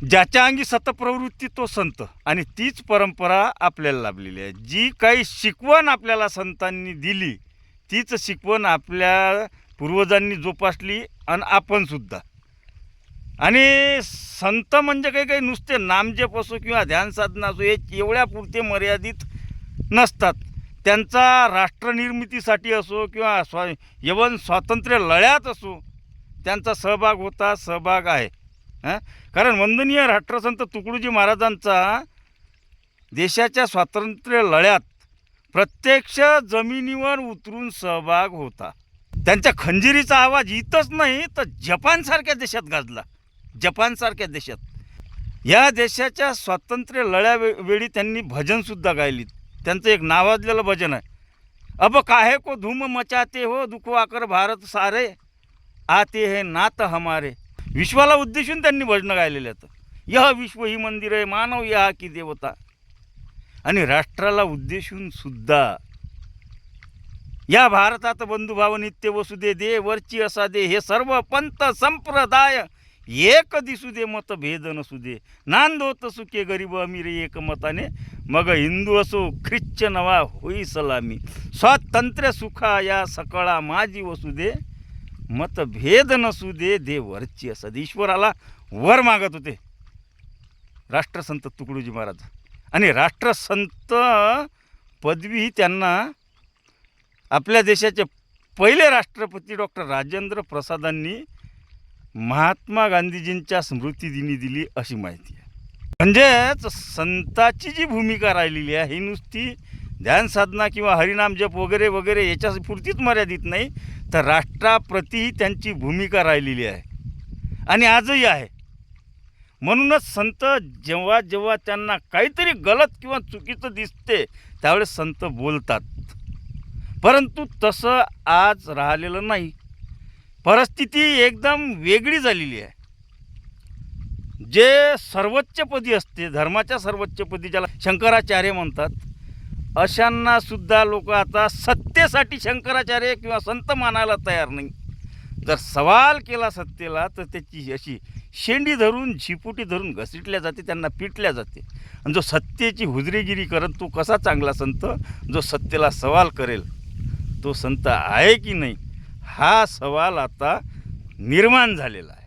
ज्याच्या अंगी सतप्रवृत्ती तो संत आणि तीच परंपरा आपल्याला लाभलेली आहे. जी काही शिकवण आपल्याला संतांनी दिली तीच शिकवण आपल्या पूर्वजांनी जोपासली आणि आपणसुद्धा आणि संत म्हणजे काही काही नुसते नामजप असो किंवा ध्यान साधना असो हे एवढ्या पुरते मर्यादित नसतात. त्यांचा राष्ट्रनिर्मितीसाठी असो किंवा स्वा यवन स्वातंत्र्य लढ्यात असो त्यांचा सहभाग होता सहभाग आहे. हां? कारण वंदनीय राष्ट्रसंत तुकडोजी महाराजांचा देशाच्या स्वातंत्र्य लढ्यात प्रत्यक्ष जमिनीवर उतरून सहभाग होता. त्यांच्या खंजिरीचा आवाज इथंच नाही तर जपानसारख्या देशात गाजला. जपानसारख्या देशात. या देशाच्या स्वातंत्र्य लढ्या वे- वेळी त्यांनी भजनसुद्धा गायली. त्यांचं एक नावाजलेलं भजन आहे. अब काहे को धूम मचाते हो दुखवाकर भारत सारे आते हे नात हमारे. विश्वाला उद्देशून त्यांनी भजनं गायलेले आहेत. यह विश्व ही मंदिर आहे मानव या की देवता. आणि राष्ट्राला उद्देशून सुद्धा या भारतात बंधुभाव नित्य वसुदे दे वरची असा दे हे सर्व पंत संप्रदाय एक दिसू दे मत भेद नसू दे. नांद होत सुखे गरीब अमीर एक मताने मग हिंदू असो ख्रिश्चन नवा होई सलामी स्वातंत्र्य सुखा या सकळा माझी वसू मतभेद नसू दे दे वरची असं ईश्वराला वर मागत होते. राष्ट्रसंत तुकडोजी महाराज. आणि राष्ट्रसंत पदवी त्यांना आपल्या देशाचे पहिले राष्ट्रपती डॉक्टर राजेंद्र प्रसादांनी महात्मा गांधीजींच्या स्मृतिदिनी दिली अशी माहिती आहे. म्हणजेच संताची जी भूमिका राहिलेली आहे ही नुसती ध्यान साधना किंवा हरिनाम जप वगैरे वगैरे याच्या पुरतीच मर्यादित नाही. तर राष्ट्राप्रतीही त्यांची भूमिका राहिलेली आहे. आणि आजही आहे. म्हणूनच संत जेव्हा जेव्हा त्यांना काहीतरी गलत किंवा चुकीचं दिसते त्यावेळेस संत बोलतात. परंतु तसं आज राहिलेलं नाही. परिस्थिती एकदम वेगळी झालेली आहे. जे सर्वोच्चपदी असते धर्माच्या सर्वोच्चपदी ज्याला शंकराचार्य म्हणतात अशांना सुद्धा लोक आता सत्तेसाठी शंकराचार्य किंवा संत मानायला तयार नाही. जर सवाल केला सत्तेला तर त्याची अशी शेंडी धरून झिपुटी धरून घसिटल्या जाते त्यांना पिटल्या जाते. आणि जो सत्तेची हुजरेगिरी करत तो कसा चांगला संत? जो सत्तेला सवाल करेल तो संत आहे की नाही? हा सवाल आता निर्माण झालेला आहे.